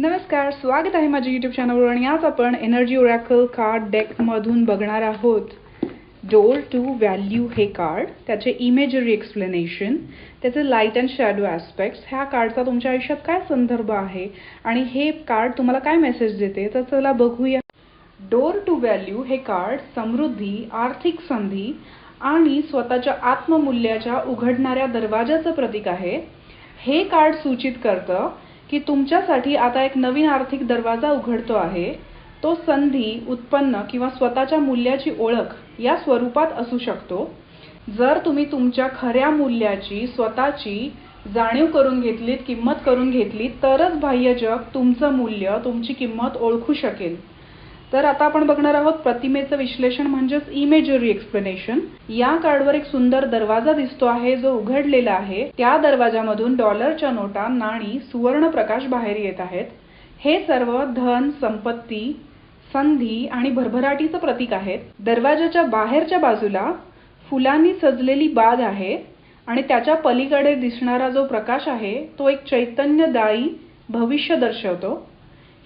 नमस्कार स्वागत आहे माझ्या युट्यूब चॅनलवर आणि आज आपण एनर्जी ओरॅकल कार्ड डेकमधून बघणार आहोत. डोर टू व्हॅल्यू हे कार्ड त्याचे इमेजरी एक्सप्लेनेशन त्याचे लाइट अँड शॅडो ॲस्पेक्ट्स ह्या कार्डचा तुमच्या आयुष्यात काय संदर्भ आहे आणि हे कार्ड तुम्हाला काय मेसेज देते तर चला बघूया. डोर टू व्हॅल्यू हे कार्ड समृद्धी आर्थिक संधी आणि स्वतःच्या आत्ममूल्याच्या उघडणाऱ्या दरवाजाचं प्रतीक आहे. हे कार्ड सूचित करतं की तुमच्यासाठी आता एक नवीन आर्थिक दरवाजा उघडतो आहे. तो संधी उत्पन्न किंवा स्वतःच्या मूल्याची ओळख या स्वरूपात असू शकतो. जर तुम्ही तुमच्या खऱ्या मूल्याची स्वतःची जाणीव करून घेतलीत किंमत करून घेतली तरच बाह्य जग तुमचं मूल्य तुमची किंमत ओळखू शकेल. तर आता आपण बघणार आहोत प्रतिमेचं विश्लेषण म्हणजेच इमेजरी एक्सप्लेनेशन या कार्डवर एक सुंदर दरवाजा दिसतो आहे जो उघडलेला आहे. त्या दरवाजामधून डॉलरच्या नोटा नाणी सुवर्ण प्रकाश बाहेर येत आहेत. हे सर्व धन संपत्ती संधी आणि भरभराटीचं प्रतीक आहेत. दरवाजाच्या बाहेरच्या बाजूला फुलांनी सजलेली बाग आहे आणि त्याच्या पलीकडे दिसणारा जो प्रकाश आहे तो एक चैतन्यदायी भविष्य दर्शवतो.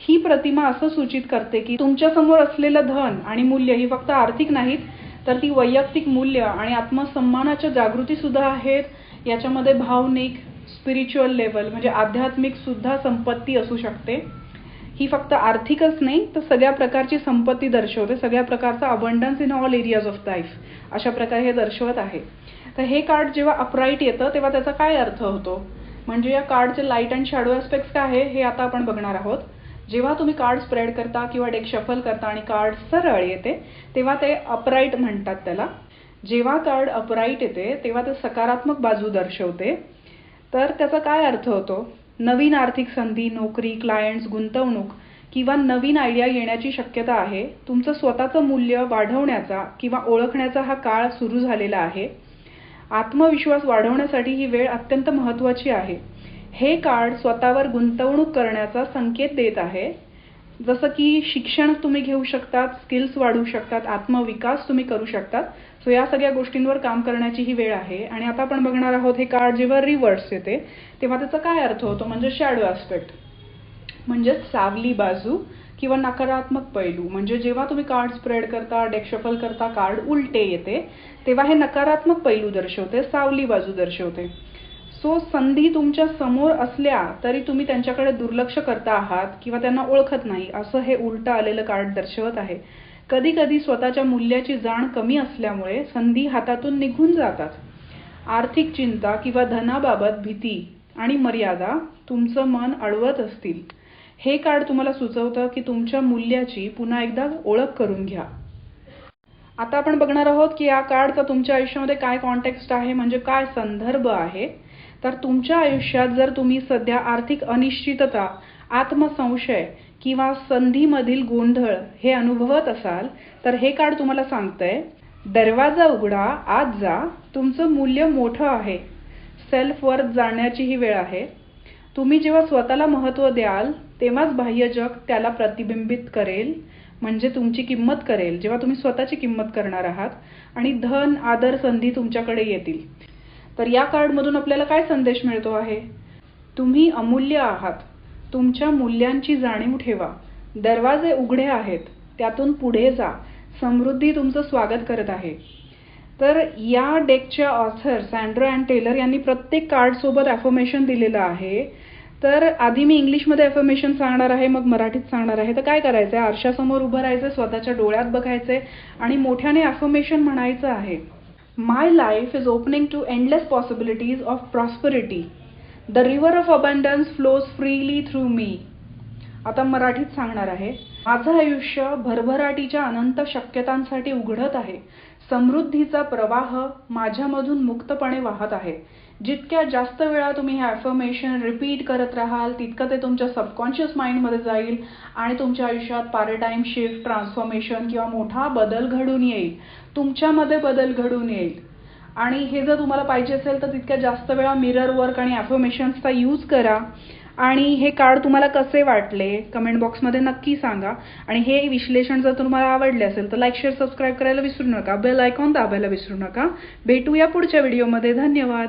ही प्रतिमा असं सूचित करते की तुमच्यासमोर असलेलं धन आणि मूल्य ही फक्त आर्थिक नाहीत तर ती वैयक्तिक मूल्य आणि आत्मसन्मानाच्या जागृती सुद्धा आहेत. याच्यामध्ये भावनिक स्पिरिच्युअल लेवल म्हणजे आध्यात्मिक सुद्धा संपत्ती असू शकते. ही फक्त आर्थिकच नाही तर सगळ्या प्रकारची संपत्ती दर्शवते. सगळ्या प्रकारचा abundance in all areas of life अशा प्रकारे हे दर्शवत आहे. तर हे कार्ड जेव्हा अपराईट येतं तेव्हा त्याचा काय अर्थ होतो? म्हणजे या कार्डचे लाइट अँड शॅडो ॲस्पेक्ट्स काय आहे हे आता आपण बघणार आहोत. जेव्हा तुम्ही कार्ड स्प्रेड करता किंवा डेक शफल करता आणि कार्ड सरळ येते तेव्हा ते अपराईट म्हणतात त्याला. जेव्हा कार्ड अपराईट येते तेव्हा ते सकारात्मक बाजू दर्शवते. तर त्याचा काय अर्थ होतो? नवीन आर्थिक संधी नोकरी क्लायंट्स गुंतवणूक किंवा नवीन आयडिया येण्याची शक्यता आहे तुमचं स्वतःचं मूल्य वाढवण्याचा किंवा ओळखण्याचा हा काळ सुरू झालेला आहे. आत्मविश्वास वाढवण्यासाठी ही वेळ अत्यंत महत्त्वाची आहे. हे कार्ड स्वतःवर गुंतवणूक करण्याचा संकेत देत आहे. जसं की शिक्षण तुम्ही घेऊ शकतात स्किल्स वाढवू शकतात आत्मविकास तुम्ही करू शकतात. सो या सगळ्या गोष्टींवर काम करण्याची ही वेळ आहे. आणि आता आपण बघणार आहोत हे कार्ड जेव्हा रिव्हर्स येते तेव्हा त्याचा काय अर्थ होतो? म्हणजे शॅडो ॲस्पेक्ट म्हणजेच सावली बाजू किंवा नकारात्मक पैलू. म्हणजे जेव्हा तुम्ही कार्ड स्प्रेड करता डेक्शफल करता कार्ड उलटे येते तेव्हा हे नकारात्मक पैलू दर्शवते सावली बाजू दर्शवते. सो संधी तुमच्यासमोर असल्या तरी तुम्ही त्यांच्याकडे दुर्लक्ष करता आहात किंवा त्यांना ओळखत नाही असं हे उलटं आलेलं कार्ड दर्शवत आहे. कधी कधी स्वतःच्या मूल्याची जाण कमी असल्यामुळे संधी हातातून निघून जातात. आर्थिक चिंता किंवा धनाबाबत भीती आणि मर्यादा तुमचं मन अडवत असतील. हे कार्ड तुम्हाला सुचवतं की तुमच्या मूल्याची पुन्हा एकदा ओळख करून घ्या. आता आपण बघणार आहोत की या कार्डचा तुमच्या आयुष्यामध्ये काय कॉन्टेक्स्ट आहे म्हणजे काय संदर्भ आहे. तर तुमच्या आयुष्यात जर तुम्ही सध्या आर्थिक अनिश्चितता आत्मसंशय किंवा संधीमधील गोंधळ हे अनुभवत असाल तर हे कार्ड तुम्हाला सांगतंय दरवाजा उघडा आज जा तुमचं मूल्य मोठं आहे. सेल्फ वर्थ जाणण्याची ही वेळ आहे. तुम्ही जेव्हा स्वतःला महत्त्व द्याल तेव्हाच बाह्य जग त्याला प्रतिबिंबित करेल म्हणजे तुमची किंमत करेल. जेव्हा तुम्ही स्वतःची किंमत करणार आहात आणि धन आदर संधी तुमच्याकडे येतील. तर या कार्डमधून आपल्याला काय संदेश मिळतो आहे? तुम्ही अमूल्य आहात. तुमच्या मूल्यांची जाणीव ठेवा. दरवाजे उघडे आहेत. त्यातून पुढे जा. समृद्धी तुमचं स्वागत करत आहे. तर या डेकच्या ऑथर सँड्रो अँड टेलर यांनी प्रत्येक कार्डसोबत ॲफर्मेशन दिलेलं आहे. तर आधी मी इंग्लिशमध्ये ॲफर्मेशन सांगणार आहे मग मराठीत सांगणार आहे. तर काय करायचं आहे आरशासमोर उभं राहायचं स्वतःच्या डोळ्यात बघायचे आणि मोठ्याने ॲफर्मेशन म्हणायचं आहे. My life is opening to endless possibilities of prosperity. The river of abundance flows freely through मी आता मराठीत सांगणार आहे माझं आयुष्य भरभराटीच्या अनंत शक्यतांसाठी उघडत आहे समृद्धीचा प्रवाह माझ्यामधून मुक्तपणे वाहत आहे जितक्या जास्त वेळा तुम्ही हे ॲफर्मेशन रिपीट करत राहाल तितकं ते तुमच्या सबकॉन्शियस माइंडमध्ये जाईल आणि तुमच्या आयुष्यात पॅराडाईम शिफ्ट ट्रान्सफॉर्मेशन किंवा मोठा बदल घडून येईल. तुमच्यामध्ये बदल घडून येईल. आणि हे जर तुम्हाला पाहिजे असेल तर तितक्या जास्त वेळा मिरर वर्क आणि ॲफर्मेशन्सचा यूज करा. आणि हे कार्ड तुम्हाला कसे वाटले कमेंट बॉक्समध्ये नक्की सांगा. आणि हे विश्लेषण जर तुम्हाला आवडले असेल तर लाईक शेअर सबस्क्राईब करायला विसरू नका. बेल आयकॉन दाबायला विसरू नका. भेटूया पुढच्या व्हिडिओमध्ये धन्यवाद.